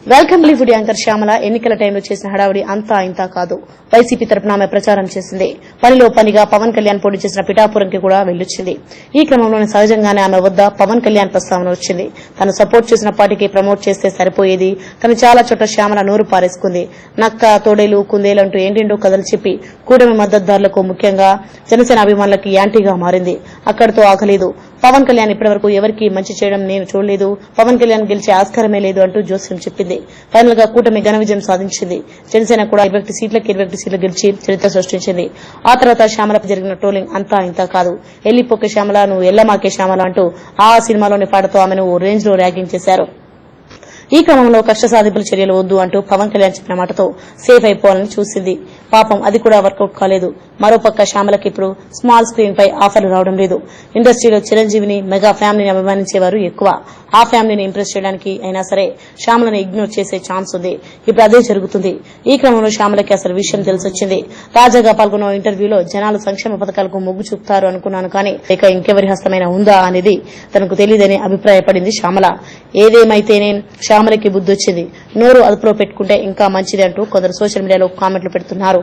Welcome లీవుడ్ anchor Shyamala. ఎన్నికల టైంలో చేసిన హడావుడి అంతా ఇంతా కాదు. వైసీపీ తరపున ఆమె ప్రచారం చేసింది. పనిలో పనిగా పవన్ కళ్యాణ్ పోటీ చేసిన పిఠాపురంకి కూడా వెళ్ళొచ్చింది ఈ క్రమంలోనే సహజంగానే ఆమె వద్ద పవన్ కళ్యాణ్ ప్రస్తావన వచ్చింది. తను సపోర్ట్ చేసిన పార్టీకి ప్రమోట్ చేస్తే సరిపోయేది. తను చాలా చోట్ల శ్యామల నోరు పారేసుకుంది. నక్క తోడేలు కుందేలు అంటూ ఏంటేంటో కథలు చెప్పి కూటమి మద్దతుదారులకు ముఖ్యంగా జనసేన అభిమానులకి యాంటీగా మారింది. అక్కడితో ఆగలేదు. పవన్ కళ్యాణ్ ఇప్పటివరకు ఎవరికి మంచి చేయడం నేను చూడలేదు. పవన్ కళ్యాణ్ గెలిచే ఆస్కారమే లేదు అంటూ జోస్యం చెప్పింది. ఫైనల్గా కూటమి ఘన విజయం సాధించింది. జనసేన కూడా ఇరవై ఒకటి సీట్లకి ఇరవై ఒకటి సీట్లు గెలిచి చరిత్ర సృష్టించింది. ఆ తర్వాత శ్యామలపై జరిగిన ట్రోలింగ్ అంతా ఇంత కాదు. ఎల్లిపోకే శ్యామల నువ్వు ఎల్లమాకే శ్యామల అంటూ ఆ సినిమాలోని పాటతో ఆమెను ఓ రేంజ్లో ర్యాగింగ్ చేశారు. ఈ క్రమంలో కష్ట సాధింపుల చర్యలు వద్దు అంటూ పవన్ కళ్యాణ్ చెప్పిన మాటతో సేఫ్ అయిపోవాలని చూసింది. పాపం అది కూడా వర్కౌట్ కాలేదు. మరోపక్క శ్యామలకి ఇప్పుడు స్మాల్ స్క్రీన్ పై ఆఫర్లు రావడం లేదు. ఇండస్ట్రీలో చిరంజీవిని మెగా ఫ్యామిలీని అభిమానించేవారు ఎక్కువ. ఆ ఫ్యామిలీని ఇంప్రెస్ చేయడానికి అయినా సరే శ్యామలను ఇగ్నోర్ చేసే ఛాన్స్ ఉంది. ఇప్పుడు అదే జరుగుతుంది. ఈ క్రమంలో శ్యామలకి అసలు విషయం తెలిసొచ్చింది. తాజాగా పాల్గొన్న ఇంటర్వ్యూలో జనాలు సంక్షేమ పథకాలకు మొగ్గు చూపుతారు అనుకున్నాను కానీ ఇక ఇంకెవరి హస్తమైన ఉందా అనేది తనకు తెలియదని అభిప్రాయపడింది శ్యామల. ఏదేమైతేనే శ్యామలకి బుద్ధొచ్చింది. నోరు అదుపులో పెట్టుకుంటే ఇంకా మంచిది అంటూ కొందరు సోషల్ మీడియాలో కామెంట్లు పెడుతున్నారు.